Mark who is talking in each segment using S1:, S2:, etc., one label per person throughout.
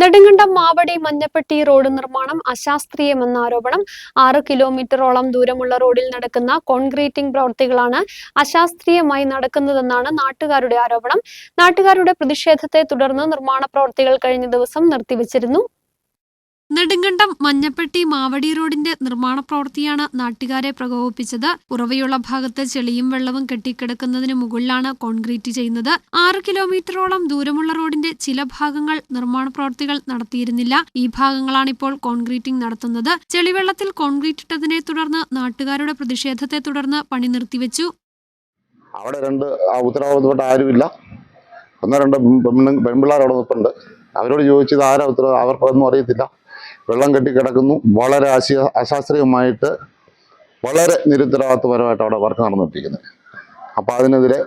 S1: Nedumkandam Mavadi Manjappetti road നിർമ്മാണം അശാസ്ത്രീയമെന്ന ആരോപണം. ആറ് കിലോമീറ്ററോളം ദൂരമുള്ള റോഡിൽ നടക്കുന്ന കോൺക്രീറ്റിംഗ് പ്രവൃത്തികളാണ് അശാസ്ത്രീയമായി നടക്കുന്നതെന്നാണ് നാട്ടുകാരുടെ ആരോപണം. നാട്ടുകാരുടെ പ്രതിഷേധത്തെ തുടർന്ന് നിർമ്മാണ പ്രവൃത്തികൾ കഴിഞ്ഞ ദിവസം നിർത്തിവച്ചിരുന്നു. നെടുങ്കണ്ടം മഞ്ഞപ്പെട്ടി മാവടി റോഡിന്റെ നിർമ്മാണ പ്രവൃത്തിയാണ് നാട്ടുകാരെ പ്രകോപിപ്പിച്ചത്. ഉറവയുള്ള ഭാഗത്ത് ചെളിയും വെള്ളവും കെട്ടിക്കിടക്കുന്നതിന് മുകളിലാണ് കോൺക്രീറ്റ് ചെയ്യുന്നത്. ആറ് കിലോമീറ്ററോളം ദൂരമുള്ള റോഡിന്റെ ചില ഭാഗങ്ങൾ നിർമ്മാണ പ്രവൃത്തികൾ നടത്തിയിരുന്നില്ല. ഈ ഭാഗങ്ങളാണ് ഇപ്പോൾ കോൺക്രീറ്റിംഗ് നടത്തുന്നത്. ചെളിവെള്ളത്തിൽ കോൺക്രീറ്റ് ഇട്ടതിനെ തുടർന്ന് നാട്ടുകാരുടെ പ്രതിഷേധത്തെ തുടർന്ന് പണി നിർത്തിവെച്ചു.
S2: അവിടെ രണ്ട് ഉത്തരവാദിത്തപ്പെട്ട ആരുമില്ല. ഒന്നോ രണ്ടോ പെൺപിള്ളേർ അവിടെ നിൽപ്പുണ്ട്. അവരോട് ചോദിച്ചത് ആരാ ഉത്തരവ് അവർക്കൊന്നും അറിയത്തില്ല. വെള്ളം കെട്ടിക്കിടക്കുന്നു വളരെ അശ അശാസ്ത്രീയമായിട്ട് വളരെ നിരുത്തരവാദിത്വപരമായിട്ട് അവിടെ വർക്ക് നടന്നുകൊണ്ടിരിക്കുന്നത് അപ്പോൾ അതിനെതിരെ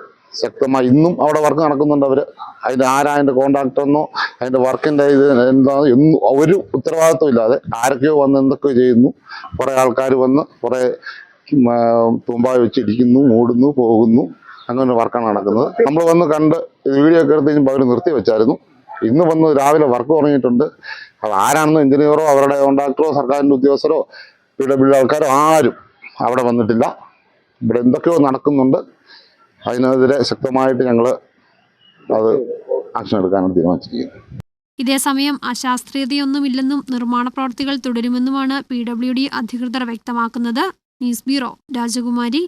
S2: ശക്തമായി ഇന്നും അവിടെ വർക്ക് നടക്കുന്നുണ്ട് അവർ അതിന്റെ ആരാ അതിന്റെ കോൺട്രാക്ടറെന്നോ അതിന്റെ വർക്കിന്റെ ഇത് എന്താണെന്നോ എന്നും ഒരു ഉത്തരവാദിത്വം ഇല്ലാതെ ആരൊക്കെയോ വന്ന് എന്തൊക്കെയോ ചെയ്യുന്നു. കുറേ ആൾക്കാർ വന്ന് കുറേ തുമ്പായി വെച്ചിരിക്കുന്നു മൂടുന്നു പോകുന്നു. അങ്ങനെ വർക്കാണ് നടക്കുന്നത്. നമ്മൾ വന്ന് കണ്ട് വീഡിയോ ഒക്കെ എടുത്ത് കഴിഞ്ഞപ്പോൾ അവർ നിർത്തി വെച്ചായിരുന്നു. ഇന്ന് വന്ന് രാവിലെ വർക്ക് തുടങ്ങിയിട്ടുണ്ട്. അത് ആരാണെന്ന് എഞ്ചിനീയറോ അവരുടെ കോൺട്രാക്ടറോ സർക്കാരിന്റെ ഉദ്യോഗസ്ഥരോ പി ഡബ്ല്യു ആൾക്കാരോ ആരും അവിടെ വന്നിട്ടില്ല. ഇവിടെ എന്തൊക്കെയോ നടക്കുന്നുണ്ട്. അതിനെതിരെ ശക്തമായിട്ട് ഞങ്ങൾ അത് ആക്ഷൻ എടുക്കാനാണ് തീരുമാനിച്ചിരിക്കുന്നത്
S1: ഇതേസമയം അശാസ്ത്രീയതയൊന്നുമില്ലെന്നും നിർമ്മാണ പ്രവർത്തികൾ തുടരുമെന്നുമാണ് പി ഡബ്ല്യു ഡി അധികൃതർ വ്യക്തമാക്കുന്നത്. ന്യൂസ് ബ്യൂറോ രാജകുമാരി